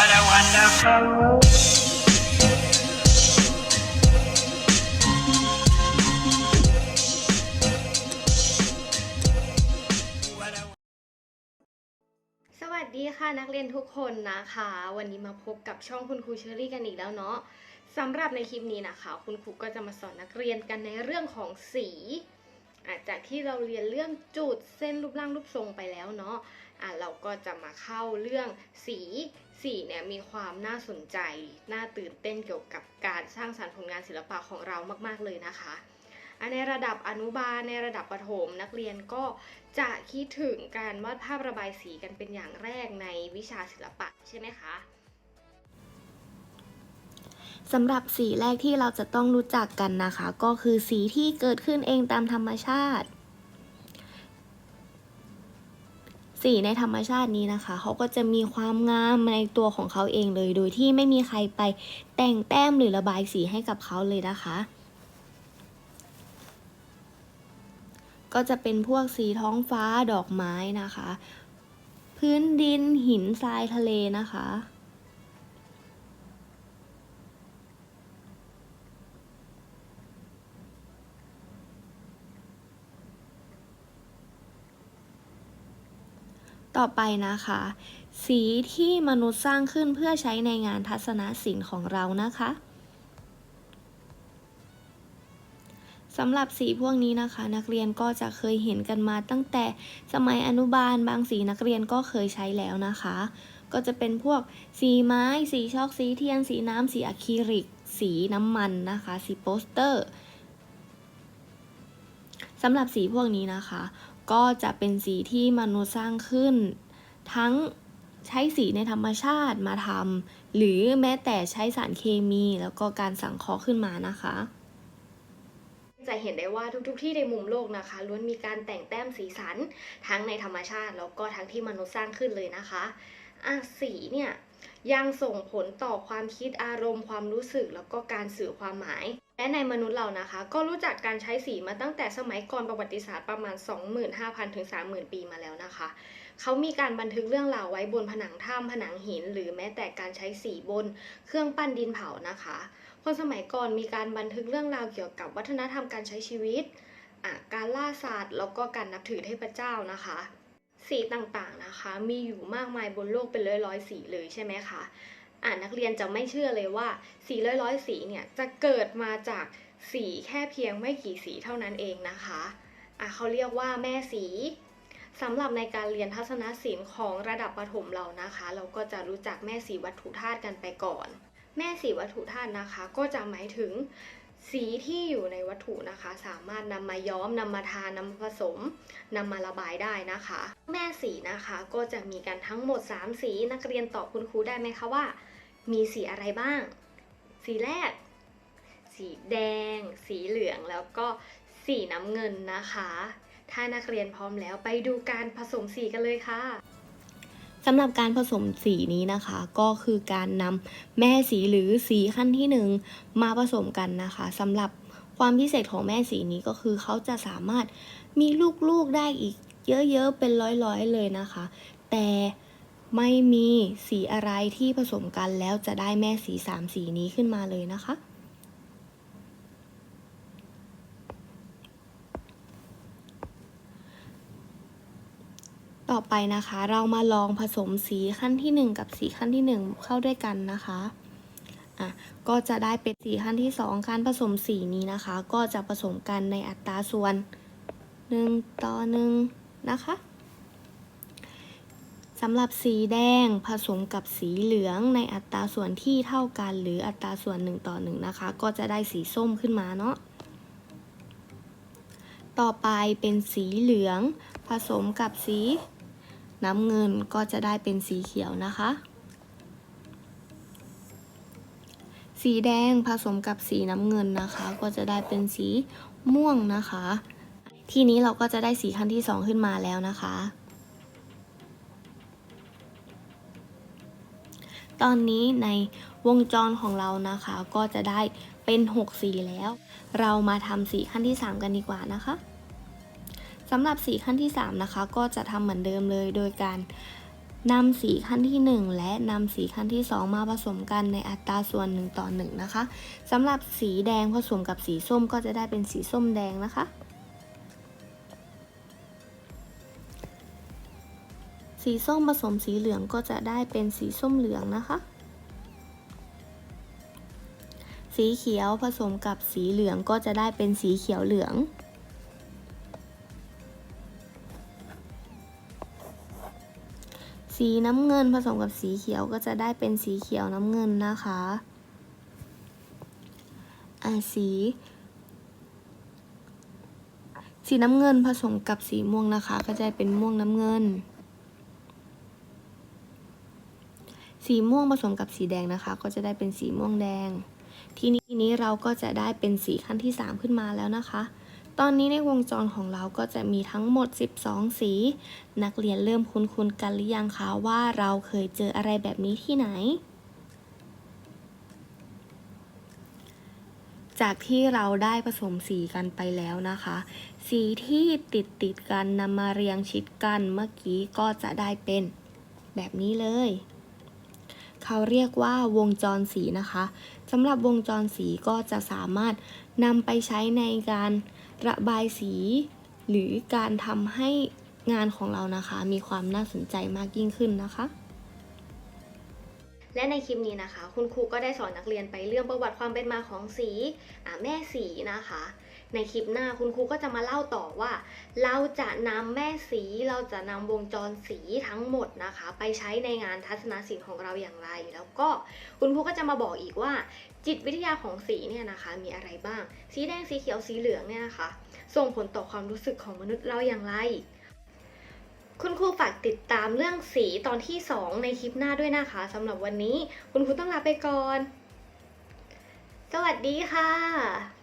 What a wonderful world. What a สวัสดีค่ะนักเรียนทุกคนนะคะ วันนี้มาพบกับช่องคุณครูเชอรี่กันอีกแล้วเนาะสำหรับในคลิปนี้นะคะ คุณครูก็จะมาสอนนักเรียนกันในเรื่องของสี จากที่เราเรียนเรื่องจุดเส้นรูปร่างรูปทรงไปแล้วเนาะอะเราก็จะมาเข้าเรื่องสีสีเนี่ยมีความน่าสนใจ น่าตื่นเต้นเกี่ยวกับการสร้างสรรค์ผลงานศิลปะของเรามาก ๆ เลยนะคะในระดับอนุบาลในระดับประถมนักเรียนก็จะคิดถึงการวาดภาพระบายสีกันเป็นอย่างแรกในวิชาศิลปะใช่ไหมคะ สำหรับสีแรกที่เราจะต้องรู้จักกันนะคะ ก็คือสีที่เกิดขึ้นเองตามธรรมชาติ สีในธรรมชาตินี้นะคะ เขาก็จะมีความงามในตัวของเขาเองเลย โดยที่ไม่มีใครไปแต่งแต้มหรือระบายสีให้กับเขาเลยนะคะ ก็จะเป็นพวกสีท้องฟ้าดอกไม้นะคะ พื้นดินหินทรายทะเลนะคะ ต่อไปนะคะ สีที่มนุษย์สร้างขึ้นเพื่อใช้ในงานทัศนศิลป์ของเรานะคะสำหรับสีพวกนี้นะคะ นักเรียนก็จะเคยเห็นกันมาตั้งแต่สมัยอนุบาลบางสีนักเรียนก็เคยใช้แล้วนะคะ ก็จะเป็นพวกสีไม้ สีช็อกสีเทียน สีน้ำสีอะคริลิก สีน้ำมันนะคะ สีโปสเตอร์สำหรับสีพวกนี้นะคะ ก็จะเป็นสีที่มนุษย์สร้างขึ้น ทั้งใช้สีในธรรมชาติมาทำหรือแม้แต่ใช้สารเคมีแล้วก็การสังเคราะห์ขึ้นมานะคะ จะเห็นได้ว่าทุกๆ ที่ในมุมโลกนะคะล้วนมีการแต่งแต้มสีสัน ทั้งในธรรมชาติ แล้วก็ทั้งที่มนุษย์สร้างขึ้นเลยนะคะอะสีเนี่ย ยังส่งผลต่อความคิดอารมณ์ความรู้สึกแล้วก็การสื่อความหมาย และในมนุษย์เรานะคะ ก็รู้จักการใช้สีมาตั้งแต่สมัยก่อนประวัติศาสตร์ประมาณ 25,000ถึง30,000 ปีมาแล้วนะคะ เขามีการบันทึกเรื่องราวไว้บนผนังถ้ำผนังหิน หรือแม้แต่การใช้สีบนเครื่องปั้นดินเผานะคะ คนสมัยก่อนมีการบันทึกเรื่องราวเกี่ยวกับวัฒนธรรมการใช้ชีวิต การล่าสัตว์แล้วก็การนับถือเทพเจ้านะคะ สีต่างๆนะคะ มีอยู่มากมายบนโลกเป็นร้อยๆสีเลยใช่ไหมคะอ่านักเรียนจะไม่เชื่อเลยว่าสีร้อยๆสีเนี่ยจะเกิดมาจากสีแค่เพียงไม่กี่สีเท่านั้นเองนะคะอะเขาเรียกว่าแม่สีสำหรับในการเรียนทัศนศิลป์ของระดับประถมเรานะคะ เราก็จะรู้จักแม่สีวัตถุธาตุกันไปก่อน แม่สีวัตถุธาตุนะคะ ก็จะหมายถึง สีที่อยู่ในวัตถุนะคะ สามารถนำมาย้อมนำมาทานำาผสมนำมาระบายได้นะคะ แม่สีนะคะก็จะมีกันทั้งหมด 3 สีนักเรียนตอบคุณครูได้ไหมคะว่า มีสีอะไรบ้าง สีแรก สีแดง สีเหลืองแล้วก็สีน้ำเงินนะคะ ถ้านักเรียนพร้อมแล้วไปดูการผสมสีกันเลยค่ะ สำหรับการผสมสีนี้นะคะ ก็คือการนำแม่สีหรือสีขั้นที่หนึ่งมาผสมกันนะคะสำหรับความพิเศษของแม่สีนี้ก็คือเขาจะสามารถมีลูกๆได้อีกเยอะๆเป็นร้อยๆเลยนะคะ แต่ไม่มีสีอะไรที่ผสมกันแล้วจะได้แม่สีสามสีนี้ขึ้นมาเลยนะคะ ต่อไปนะคะ เรามาลองผสมสีขั้นที่ 1 กับสีขั้นที่ 1 เข้าด้วยกันนะคะอะก็จะได้เป็นสีขั้นที่ 2 การผสมสีนี้นะคะ ก็จะผสมกันในอัตราส่วน 1 ต่อ 1 นะคะสำหรับสีแดงผสมกับสีเหลืองในอัตราส่วนที่เท่ากัน หรืออัตราส่วน 1 ต่อ 1 นะคะ ก็จะได้สีส้มขึ้นมาเนาะต่อไปเป็นสีเหลืองผสมกับสี น้ำเงินก็จะได้เป็นสีเขียวนะคะ สีแดงผสมกับสีน้ำเงินนะคะ ก็จะได้เป็นสีม่วงนะคะ ทีนี้เราก็จะได้สีขั้นที่สองขึ้นมาแล้วนะคะ ตอนนี้ในวงจรของเรานะคะก็จะได้เป็น 6 สีแล้ว เรามาทำสีขั้นที่ 3 กันดีกว่านะคะ สำหรับสีขั้นที่ 3 นะคะ ก็จะทำเหมือนเดิมเลยโดยการนำสีขั้นที่ 1 และนำสีขั้นที่ 2 มาผสมกันในอัตราส่วน1ต่อ1นะคะสำหรับสีแดงผสมกับสีส้มก็จะได้เป็นสีส้มแดงนะคะ สีส้มผสมสีเหลืองก็จะได้เป็นสีส้มเหลืองนะคะ สีเขียวผสมกับสีเหลืองก็จะได้เป็นสีเขียวเหลือง สีน้ำเงินผสมกับสีเขียวก็จะได้เป็นสีเขียวน้ำเงินนะคะอ่าสี สีน้ำเงินผสมกับสีม่วงนะคะ ก็จะเป็นม่วงน้ำเงิน สีม่วงผสมกับสีแดงนะคะ ก็จะได้เป็นสีม่วงแดง ทีนี้นี้เราก็จะได้เป็นสีขั้นที่ 3 ขึ้นมาแล้วนะคะ ตอนนี้ในวงจรของเราก็จะมีทั้งหมด 12 สี นักเรียนเริ่มคุ้นๆกันหรือยังคะว่าเราเคยเจออะไรแบบนี้ที่ไหน จากที่เราได้ผสมสีกันไปแล้วนะคะ สีที่ติดติดกันนำมาเรียงชิดกันเมื่อกี้ก็จะได้เป็นแบบนี้เลยเขาเรียกว่าวงจรสีนะคะสำหรับวงจรสีก็จะสามารถนำไปใช้ในการ ระบายสี หรือการทำให้งานของเรานะคะ มีความน่าสนใจมากยิ่งขึ้นนะคะ และในคลิปนี้นะคะ คุณครูก็ได้สอนนักเรียนไปเรื่องประวัติความเป็นมาของสีแม่สีนะคะ ในคลิปหน้าคุณครูก็จะมาเล่าต่อว่า เราจะนำแม่สีเราจะนำวงจรสีทั้งหมดนะคะ ไปใช้ในงานทัศนศิลป์ของเราอย่างไร แล้วก็คุณครูก็จะมาบอกอีกว่า จิตวิทยาของสีเนี่ยนะคะมีอะไรบ้าง สีแดงสีเขียวสีเหลืองเนี่ยนะคะ ส่งผลต่อความรู้สึกของมนุษย์เราอย่างไรคุณครูฝากติดตามเรื่องสีตอนที่ 2 ในคลิปหน้าด้วยนะคะสำหรับวันนี้คุณครูต้องลาไปก่อน สวัสดีค่ะ